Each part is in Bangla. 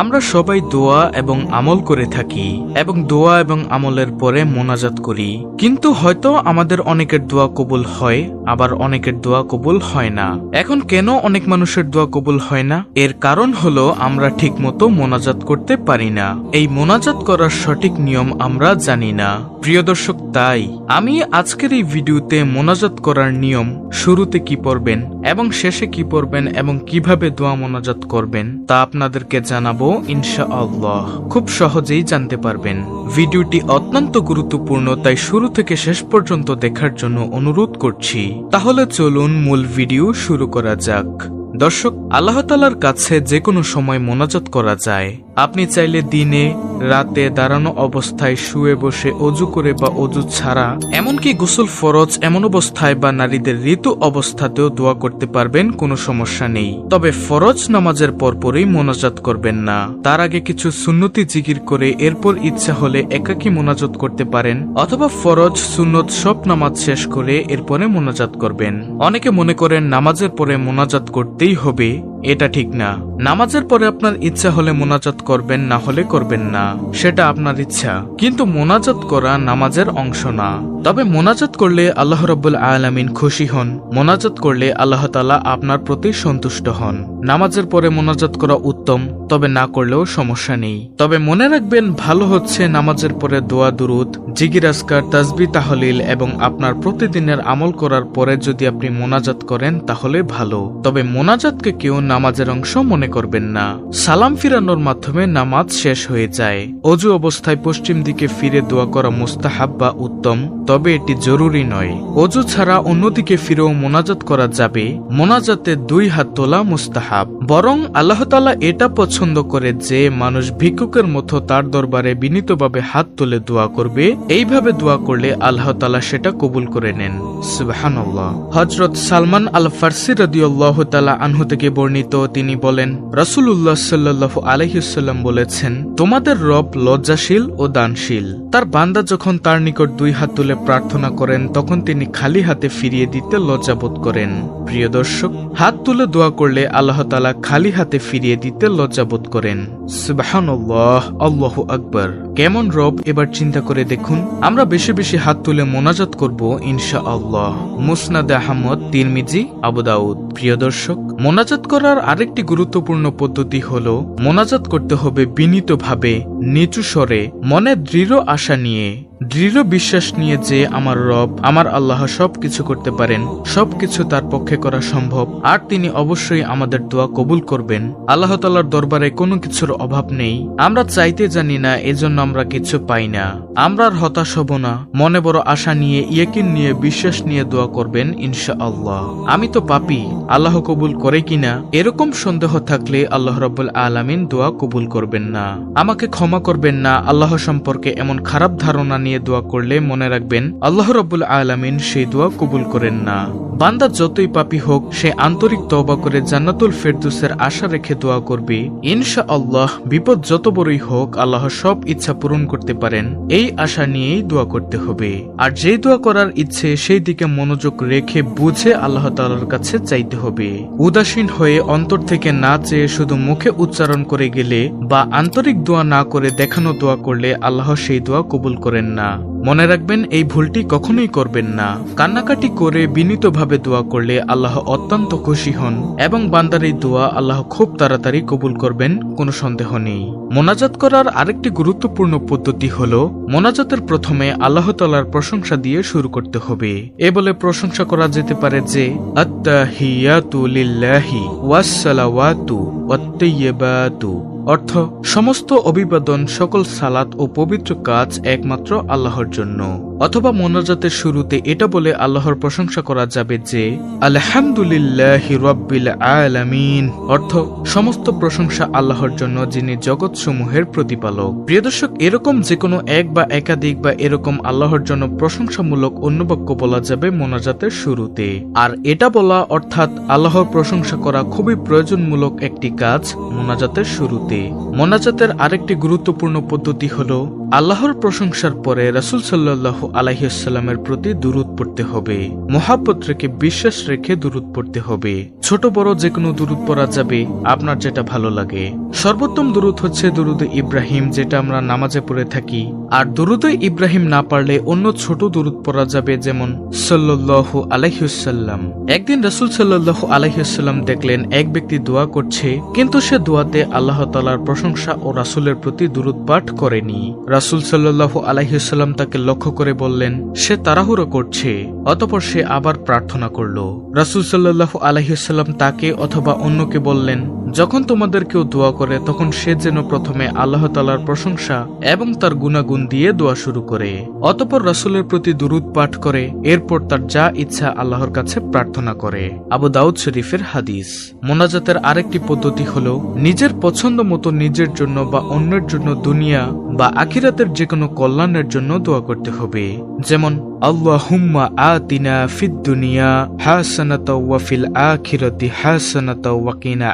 আমরা সবাই দোয়া এবং আমল করে থাকি এবং দোয়া এবং আমলের পরে মোনাজাত করি। কিন্তু হয়তো আমাদের অনেকের দোয়া কবুল হয়, আবার অনেকের দোয়া কবুল হয় না। এখন কেন অনেক মানুষের দোয়া কবুল হয় না? এর কারণ হলো আমরা ঠিকমতো মোনাজাত করতে পারি না। এই মোনাজাত করার সঠিক নিয়ম আমরা জানি না। প্রিয় দর্শক, তাই আমি আজকের এই ভিডিওতে মোনাজাত করার নিয়ম শুরুতে কি পড়বেন এবং শেষে কি পড়বেন এবং কীভাবে দোয়া মোনাজাত করবেন তা আপনাদেরকে জানাব। ইনশা আল্লাহ খুব সহজেই জানতে পারবেন। ভিডিওটি অত্যন্ত গুরুত্বপূর্ণ, তাই শুরু থেকে শেষ পর্যন্ত দেখার জন্য অনুরোধ করছি। তাহলে চলুন মূল ভিডিও শুরু করা যাক। দর্শক, আল্লাহ তালার কাছে যে কোনো সময় মোনাজাত করা যায়। আপনি চাইলে দিনে, রাতে দাঁড়ানো অবস্থায় শুয়ে বসে অজু করে বা অজু ছাড়া, এমনকি গোসল ফরজ এমন অবস্থায় বা নারীদের ঋতু অবস্থাতেও দোয়া করতে পারবেন, কোনো সমস্যা নেই। তবে ফরজ নামাজের পরপরই মোনাজাত করবেন না। তার আগে কিছু সুন্নতি জিকির করে এরপর ইচ্ছা হলে একাকী মোনাজাত করতে পারেন, অথবা ফরজ, সুন্নত সব নামাজ শেষ করে এরপরে মোনাজাত করবেন। অনেকে মনে করেন নামাজের পরে মোনাজাত করতেই হবে এটা ঠিক না। নামাজের পরে আপনার ইচ্ছা হলে মোনাজাত করবেন, না হলে করবেন না। সেটা আপনার ইচ্ছা। কিন্তু মোনাজাত করা নামাজের অংশ না। তবে মোনাজাত করলে আল্লাহ রব্বুল আলামিন খুশি হন। মোনাজাত করলে আল্লাহ তালা আপনার প্রতি সন্তুষ্ট হন। নামাজের পরে মোনাজাত করা উত্তম, তবে না করলেও সমস্যা নেই। তবে মনে রাখবেন, ভালো হচ্ছে নামাজের পরে দোয়া, দুরুদ জিগিরাজকার তাজবি তাহলিল এবং আপনার প্রতিদিনের আমল করার পরে যদি আপনি মোনাজাত করেন, তাহলে ভালো। তবে মোনাজাতকে কেউ নামাজের অংশ মনে করবেন না। সালাম ফিরানোর মাধ্যমে নামাজ শেষ হয়ে যায়। অজু অবস্থায় পশ্চিম দিকে ফিরে দোয়া করা মুস্তাহাব বা উত্তম, তবে এটি জরুরি নয়। অজু ছাড়া অন্যদিকে ফিরেও মোনাজাত করা যাবে। মোনাজাতে দুই হাত তোলা মুস্তাহাব। বরং আল্লাহ তালা এটা পছন্দ করে যে মানুষ ভিক্ষুকের মতো তার দরবারে বিনীতভাবে হাত তুলে দোয়া করবে। এইভাবে দোয়া করলে আল্লাহ তালা সেটা কবুল করে নেন। সুবাহান্লাহ হজরত সালমান আল ফার্সি রদিউল্লাহ তালা আনহু থেকে বর্ণিত তিনি বলেন রসুল্লাহ সাল্লাহ আলহিসাল্লাম বলেছেন, তোমাদের রব লজ্জাশীল ও দানশীল। তার বান্দা যখন তার নিকট দুই হাত তুলে প্রার্থনা করেন, তখন তিনি খালি হাতে ফিরিয়ে দিতে লজ্জাবোধ করেন। প্রিয় দর্শক, হাত তুলে দোয়া করলে আল্লাহ তালা খালি হাতে ফিরিয়ে দিতে লজ্জাবোধ করেন। সুবাহান্লাহ আকবর। কেমন রব? এবার চিন্তা করে দেখুন, আমরা বেশি বেশি হাত তুলে মোনাজাত করব ইনশা আল্লাহ মুসনাদ আহমদ, তিরমিজি আবুদাউদ প্রিয় দর্শক, মোনাজাত করার আরেকটি গুরুত্বপূর্ণ পদ্ধতি হল, মোনাজাত করতে হবে বিনীতভাবে, নিচু স্বরে, মনে দৃঢ় আশা নিয়ে। দৃঢ় বিশ্বাস নিয়ে যে আমার রব, আমার আল্লাহ সবকিছু করতে পারেন, সবকিছু তার পক্ষে করা সম্ভব, আর তিনি অবশ্যই আমাদের দোয়া কবুল করবেন। আল্লাহ তালার দরবারে কোনো কিছুর অভাব নেই। আমরা চাইতে জানি না, এজন্য আমরা কিছু পাই না। আমরা আর হতাশ হব না। মনে বড় আশা নিয়ে, ইয়েকিন নিয়ে, বিশ্বাস নিয়ে দোয়া করবেন ইনশা আল্লাহ আমি তো পাপি, আল্লাহ কবুল করে কিনা? এরকম সন্দেহ থাকলে আল্লাহ রব্বুল আলামিন দোয়া কবুল করবেন না। আমাকে ক্ষমা করবেন না, আল্লাহ সম্পর্কে এমন খারাপ ধারণা নিয়ে দোয়া করলে মনে রাখবেন, আল্লাহ রব্বুল আলামিন সেই দোয়া কবুল করেন না। বান্দা যতই পাপি হোক, সে আন্তরিক তওবা করে জান্নাতুল ফেরদুসের আশা রেখে দোয়া করবে। ইনশা আল্লাহ বিপদ যত বড়ই হোক, আল্লাহ সব ইচ্ছা পূরণ করতে পারেন। এই আশা নিয়েই দোয়া করতে হবে। আর যে দোয়া করার ইচ্ছে, সেই দিকে মনোযোগ রেখে বুঝে আল্লাহ তালার কাছে চাইতে হবে। উদাসীন হয়ে অন্তর থেকে না চেয়ে শুধু মুখে উচ্চারণ করে গেলে বা আন্তরিক দোয়া না করে দেখানো দোয়া করলে আল্লাহ সেই দোয়া কবুল করেন না। মনে রাখবেন, এই ভুলটি কখনোই করবেন না। কান্নাকাটি করে বিনীতভাবে দোয়া করলে আল্লাহ অত্যন্ত খুশি হন এবং বান্দার এই দোয়া আল্লাহ খুব তাড়াতাড়ি কবুল করবেন, কোনো সন্দেহ নেই। মোনাজাত করার আরেকটি গুরুত্বপূর্ণ পদ্ধতি হল, মোনাজাতের প্রথমে আল্লাহ তালার প্রশংসা দিয়ে শুরু করতে হবে। এ বলে প্রশংসা করা যেতে পারে যে, আত্তাহিয়াতু লিল্লাহি ওয়াসসালাওয়াতু ওয়াত্তাইয়্যিবাতু। অর্থ সমস্ত অভিবাদন সকল সালাত ও পবিত্র কাজ একমাত্র আল্লাহর জন্য। অথবা মোনাজাতের শুরুতে এটা বলে আল্লাহর প্রশংসা করা যাবে যে, আলহামদুলিল্লাহ রব্বিল আলামিন। অর্থ, সমস্ত প্রশংসা আল্লাহর জন্য, যিনি জগৎ সমূহের প্রতিপালক। প্রিয় দর্শক, এরকম যে কোনো এক বা একাধিক বা এরকম আল্লাহর জন্য প্রশংসামূলক অন্য বাক্য বলা যাবে মোনাজাতের শুরুতে। আর এটা বলা, অর্থাৎ আল্লাহর প্রশংসা করা খুবই প্রয়োজনমূলক একটি কাজ মোনাজাতের শুরুতে। মোনাজাতের আরেকটি গুরুত্বপূর্ণ পদ্ধতি হল আল্লাহর প্রশংসার পরে রাসুল সাল্লাহ আলাইসাল্লামের প্রতি দূরত পড়তে হবে। মহাপত্রকে রেখে বিশ্বাস রেখে দূরত পড়তে হবে। ছোট, বড় যে কোনো দূরত পড়া যাবে, আপনার যেটা ভালো লাগে। সর্বোত্তম দূরত হচ্ছে দুরুদ ইব্রাহিম, যেটা আমরা নামাজে পড়ে থাকি। আর দুরুদে ইব্রাহিম না পারলে অন্য ছোট দুরুদ পড়া যাবে যেমন সাল্লাহ আলাইসাল্লাম একদিন রাসুল সাল্লাহ আলাইসাল্লাম দেখলেন এক ব্যক্তি দোয়া করছে, কিন্তু সে দোয়াতে আল্লাহ তালার প্রশংসা ও রাসুলের প্রতি দুরুদ পাঠ করেনি। রাসুল সাল্লাহ আলাইসাল্লাম তাকে লক্ষ্য করে বললেন, সে তাড়াহুড়ো করছে। অতপর সে আবার প্রার্থনা করল। রাসুল সাল্লাহ আলাইসাল্লাম তাকে অথবা অন্যকে বললেন, যখন তোমাদের কেউ দোয়া করে, তখন সে যেন প্রথমে আল্লাহ তালার প্রশংসা এবং তার গুণাগুণ দিয়ে দোয়া শুরু করে। অতপর রসুলের প্রতি দুরুদ পাঠ করে, এরপর তার যা ইচ্ছা আল্লাহর কাছে প্রার্থনা করে। আবু দাউদ শরীফের হাদিস। মোনাজাতের আরেকটি পদ্ধতি হল, নিজের পছন্দ মতো নিজের জন্য বা অন্যের জন্য দুনিয়া বা আখিরাতের যে কোনো কল্যাণের জন্য দোয়া করতে হবে। যেমন আল্লাহুম্মা আতিনা ফিদ দুনিয়া হাসানাতা ওয়া ফিল আখিরাতি হাসানাতা ওয়া কিনা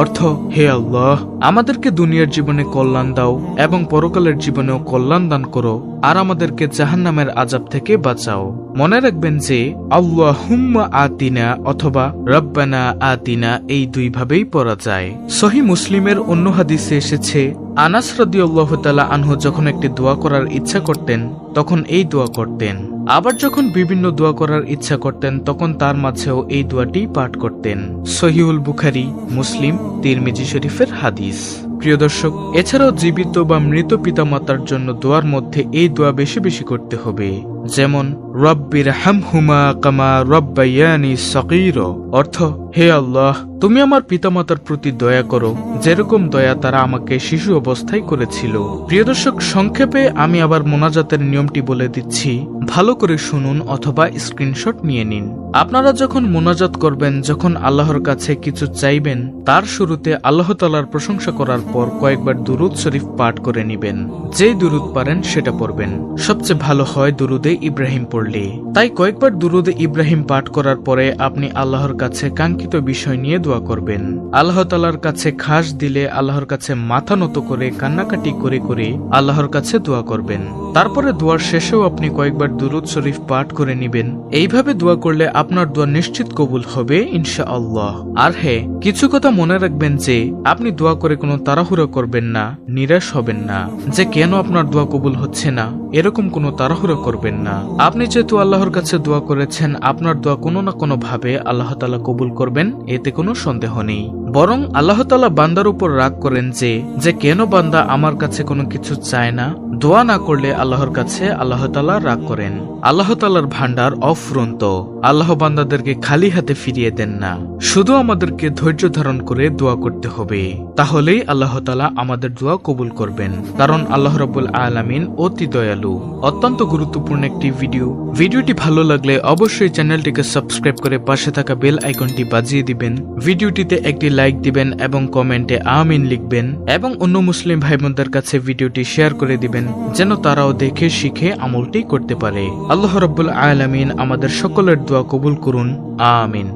অর্থ, হে আল্লাহ, আমাদেরকে দুনিয়ার জীবনে কল্যাণ দাও এবং পরকালের জীবনেও কল্যাণ দান করো, আর আমাদেরকে জাহান্নামের আজাব থেকে বাঁচাও। মনে রাখবেন যে আল্লাহ হুম্মা আতিনা অথবা রব্বানা আতিনা এই দুই ভাবেই পড়া যায়। সহি মুসলিমের অন্য হাদিসে এসেছে আনাস রাদিয়াল্লাহ তাআলা আনহু যখন একটি দোয়া করার ইচ্ছা করতেন, তখন এই দোয়া করতেন। আবার যখন বিভিন্ন দোয়া করার ইচ্ছা করতেন, তখন তার মাঝেও এই দোয়াটি পাঠ করতেন। সহিউল বুখারি, মুসলিম, তিরমিজি শরীফের হাদিস। প্রিয় দর্শক, এছাড়াও জীবিত বা মৃত পিতামাতার জন্য দোয়ার মধ্যে এই দোয়া বেশি বেশি করতে হবে। যেমন রব্বির হামহুমা কামা রব্বাইয়ানি সকির অর্থ, হে আল্লাহ, তুমি আমার পিতামাতার প্রতি দয়া করো, যেরকম দয়া তারা আমাকে শিশু অবস্থায় করেছিল। প্রিয় দর্শক, সংক্ষেপে আমি আবার মোনাজাতের নিয়মটি বলে দিচ্ছি। ভালো করে শুনুন অথবা স্ক্রিনশট নিয়ে নিন। আপনারা যখন মোনাজাত করবেন, যখন আল্লাহর কাছে কিছু চাইবেন, তার শুরুতে আল্লাহ তালার প্রশংসা করার পর কয়েকবার দুরুদ শরীফ পাঠ করে নিবেন। যেই দুরুদ পারেন, সেটা পড়বেন। সবচেয়ে ভালো হয় দুরুদে ইব্রাহিম পড়লে। তাই কয়েকবার দুরুদে ইব্রাহিম পাঠ করার পরে আপনি আল্লাহর কাছে কাঙ্ক্ষিত বিষয় নিয়ে দোয়া করবেন। আল্লাহ তালার কাছে খাস দিলে আল্লাহর কাছে মাথা নত করে, কান্নাকাটি করে করে আল্লাহর কাছে দোয়া করবেন। তারপরে দোয়ার শেষেও আপনি কয়েকবার দুরুদ শরীফ পাঠ করে নিবেন। এইভাবে দোয়া করলে আপনার দোয়া নিশ্চিত কবুল হবে ইনশা আল্লাহ আর হ্যাঁ কিছু কথা মনে রাখবেন যে, আপনি দোয়া করে কোনো তাড়াহুড়ো করবেন না, নিরাশ হবেন না, যে কেন আপনার দোয়া কবুল হচ্ছে না, এরকম কোনো তাড়াহুড়ো করবেন না। আপনি যেহেতু আল্লাহর কাছে দোয়া করেছেন, আপনার দোয়া কোনো না কোনো ভাবে আল্লাহ তালা কবুল করবেন, এতে কোনো সন্দেহ নেই। বরং আল্লাহ তালা বান্দার উপর রাগ করেন যে যে কেন বান্দা আমার কাছে কোনো কিছু চায় না? দোয়া না করলে আল্লাহর কাছে আল্লাহ তালা রাগ করেন। আল্লাহ তালার ভান্ডার অফুরন্ত। আল্লাহ বান্দাদেরকে খালি হাতে ফিরিয়ে দেন না। শুধু আমাদেরকে ধৈর্য ধারণ করে দোয়া করতে হবে। তাহলেই আল্লাহ তালা আমাদের দোয়া কবুল করবেন। কারণ আল্লাহ রবুল আলামিন অতি দয়ালু। অত্যন্ত গুরুত্বপূর্ণ একটি ভিডিও। ভিডিওটি ভালো লাগলে অবশ্যই চ্যানেলটিকে সাবস্ক্রাইব করে পাশে থাকা বেল আইকনটি বাজিয়ে দিবেন। ভিডিওটিতে একটি লাইক দিবেন এবং কমেন্টে আমিন লিখবেন এবং অন্য মুসলিম ভাই বোনদের কাছে ভিডিওটি শেয়ার করে দিবেন, যেন তারাও দেখে, শিখে আমলটি করতে পারে। আল্লাহ রব্বুল আলমিন আমাদের সকলের দোয়া কবুল করুন। আমিন।